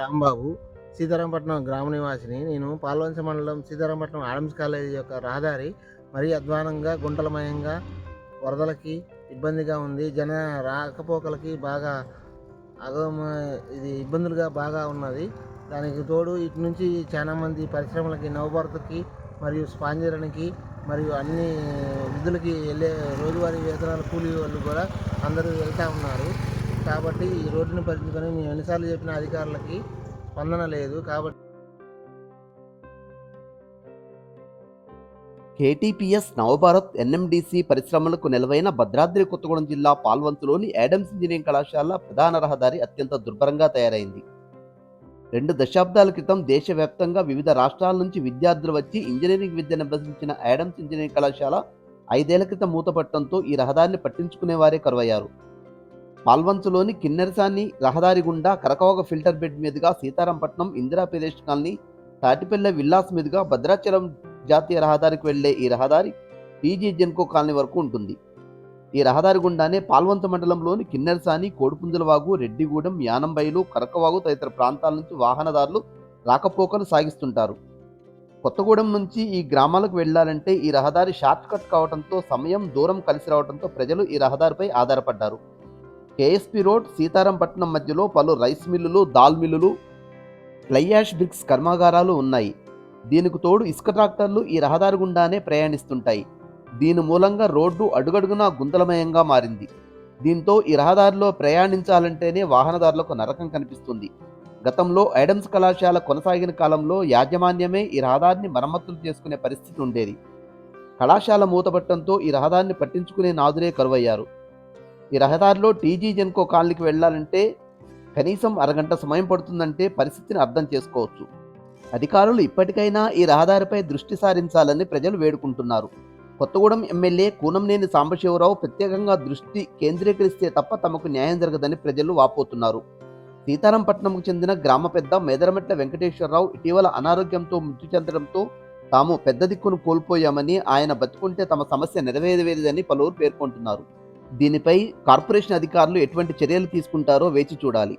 రాంబాబు సీతారాంపట్నం గ్రామ నివాసిని. నేను పాల్వంచ మండలం సీతారాంపట్నం ఆడమ్స్ కాలేజీ యొక్క రహదారి మరీ అధ్వానంగా గుంటలమయంగా వరదలకి ఇబ్బందిగా ఉంది. జన రాకపోకలకి బాగా అగమ ఇది ఇబ్బందులుగా బాగా ఉన్నది. దానికి తోడు ఇటు నుంచి చాలామంది పరిశ్రమలకి నవభారత్కి మరియు స్పాంజరానికి మరియు అన్ని విధులకి వెళ్ళే రోజువారీ వేతనాల కూలీ వాళ్ళు కూడా అందరూ వెళ్తూ ఉన్నారు. కాబట్టి ఈ రోడ్డుని పరిస్థితిని మేము ఎన్నిసార్లు చెప్పిన అధికారులకి స్పందన లేదు కాబట్టి కేటీపీఎస్ నవభారత్ ఎన్ఎండిసి పరిశ్రమలకు నెలవైన భద్రాద్రి కొత్తగూడెం జిల్లా పాల్వంతులోని యాడమ్స్ ఇంజనీరింగ్ కళాశాల ప్రధాన రహదారి అత్యంత దుర్భరంగా తయారైంది. రెండు దశాబ్దాల క్రితం దేశవ్యాప్తంగా వివిధ రాష్ట్రాల నుంచి విద్యార్థులు వచ్చి ఇంజనీరింగ్ విద్యను అభ్యసించిన యాడమ్స్ ఇంజనీరింగ్ కళాశాల ఐదేళ్ళ క్రితం మూతపట్టడంతో ఈ రహదారిని పట్టించుకునే వారే కరువయ్యారు. పాల్వంచులోని కిన్నెరసాని రహదారి గుండా కరకవగ ఫిల్టర్ బెడ్ మీదుగా సీతారాంపట్నం ఇందిరా ప్రదేశ్ కాలనీ తాటిపల్లె విల్లాస్ మీదుగా భద్రాచలం జాతీయ రహదారికి వెళ్ళే ఈ రహదారి టీజీ జెన్కో కాలనీ వరకు ఉంటుంది. ఈ రహదారి గుండానే పాల్వంత మండలంలోని కిన్నెరసాని కోడిపుంజలవాగు రెడ్డిగూడెం యానంబైలు కరకవాగు తదితర ప్రాంతాల నుంచి వాహనదారులు రాకపోకలు సాగిస్తుంటారు. కొత్తగూడెం నుంచి ఈ గ్రామాలకు వెళ్ళాలంటే ఈ రహదారి షార్ట్ కట్ కావడంతో సమయం దూరం కలిసి రావడంతో ప్రజలు ఈ రహదారిపై ఆధారపడ్డారు. కేఎస్పి రోడ్ సీతారాంపట్నం మధ్యలో పలు రైస్ మిల్లులు దాల్ మిల్లులు ఫ్లైయాష్ బ్రిక్స్ కర్మాగారాలు ఉన్నాయి. దీనికి తోడు ఇసుక ట్రాక్టర్లు ఈ రహదారి గుండానే ప్రయాణిస్తుంటాయి. దీని మూలంగా రోడ్డు అడుగడుగునా గుంతలమయంగా మారింది. దీంతో ఈ రహదారిలో ప్రయాణించాలంటేనే వాహనదారులకు నరకం కనిపిస్తుంది. గతంలో ఐడమ్స్ కళాశాల కొనసాగిన కాలంలో యాజమాన్యమే ఈ రహదారిని మరమ్మతులు చేసుకునే పరిస్థితి ఉండేది. కళాశాల మూతపట్టడంతో ఈ రహదారిని పట్టించుకునే నాదులే కరువయ్యారు. ఈ రహదారిలో టీజీ జెన్కో కాలనీకి వెళ్ళాలంటే కనీసం అరగంట సమయం పడుతుందంటే పరిస్థితిని అర్థం చేసుకోవచ్చు. అధికారులు ఇప్పటికైనా ఈ రహదారిపై దృష్టి సారించాలని ప్రజలు వేడుకుంటున్నారు. కొత్తగూడెం ఎమ్మెల్యే కూనంనేని సాంబశివరావు ప్రత్యేకంగా దృష్టి కేంద్రీకరిస్తే తప్ప తమకు న్యాయం జరగదని ప్రజలు వాపోతున్నారు. సీతారాంపట్నంకు చెందిన గ్రామ పెద్ద మేదరమెట్ల వెంకటేశ్వరరావు ఇటీవల అనారోగ్యంతో మృతి చెందడంతో తాము పెద్ద దిక్కును కోల్పోయామని ఆయన బతుకుంటే తమ సమస్య నెరవేరవేదని పలువురు పేర్కొంటున్నారు. దీనిపై కార్పొరేషన్ అధికారులు ఎటువంటి చర్యలు తీసుకుంటారో వేచి చూడాలి.